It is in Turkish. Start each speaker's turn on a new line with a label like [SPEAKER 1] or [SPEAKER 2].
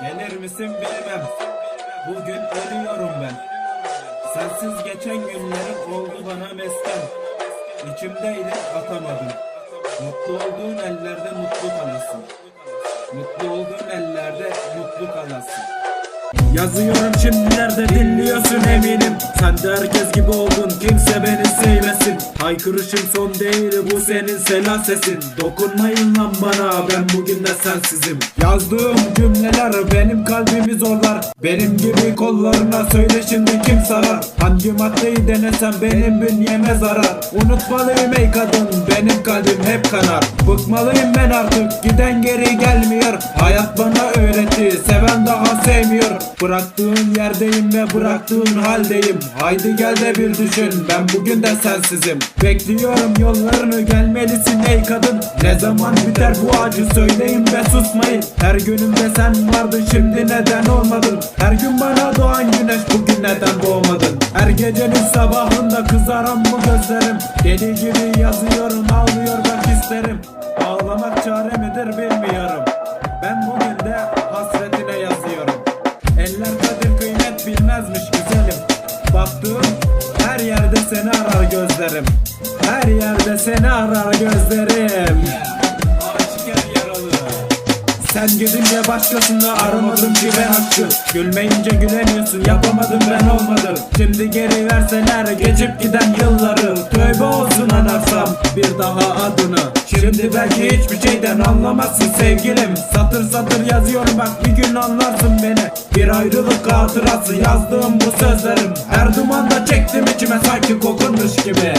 [SPEAKER 1] Gelir misin bilmem. Bugün ölüyorum ben. Sensiz geçen günlerim oldu bana mesken. İçimdeydi atamadım. Mutlu olduğun ellerde mutlu kalasın. Mutlu olduğun ellerde mutlu kalasın. Yazıyorum şimdilerde dinliyorsun eminim Sen de herkes gibi oldun kimse beni sevmesin Haykırışım son değil bu senin selam sesin. Dokunmayın lan bana ben bugün de sensizim. Yazdığım cümleler benim kalbimi zorlar. Benim gibi kollarına söyle şimdi kim sarar? Hangi maddeyi denesem benim bünyeme zarar? Unutmalıyım ey kadın benim kalbim hep kanar. Bıkmalıyım ben artık giden geri gelmiyor. Hayat bana daha sevmiyor Bıraktığın yerdeyim ve bıraktığın haldeyim. Haydi gel de bir düşün ben bugün de sensizim. Bekliyorum yollarını gelmelisin ey kadın. Ne zaman biter bu acı söyleyin ve susmayın. Her günümde sen vardın şimdi neden olmadın? Her gün bana doğan güneş bugün neden doğmadın? Her gecenin sabahında kızaran bu gözlerim. Deli gibi yazıyorum ağlıyor bak isterim. Ağlamak çare midir bilmiyorum. Ben bugün de güzelim Baktığım her yerde seni arar gözlerim. Her yerde seni arar gözlerim. Sen gidince başkasını aramadım ki ben hakkı Gülmeyince gülemiyorsun yapamadım ben olmadım. Şimdi geri verseler geçip giden yılları. Tövbe olsun anarsam bir daha hiçbir şeyden anlamazsın sevgilim. Satır satır yazıyorum bak bir gün anlarsın beni. Bir ayrılık hatırası yazdığım bu sözlerim. Her dumanda çektim içime sanki kokunmuş gibi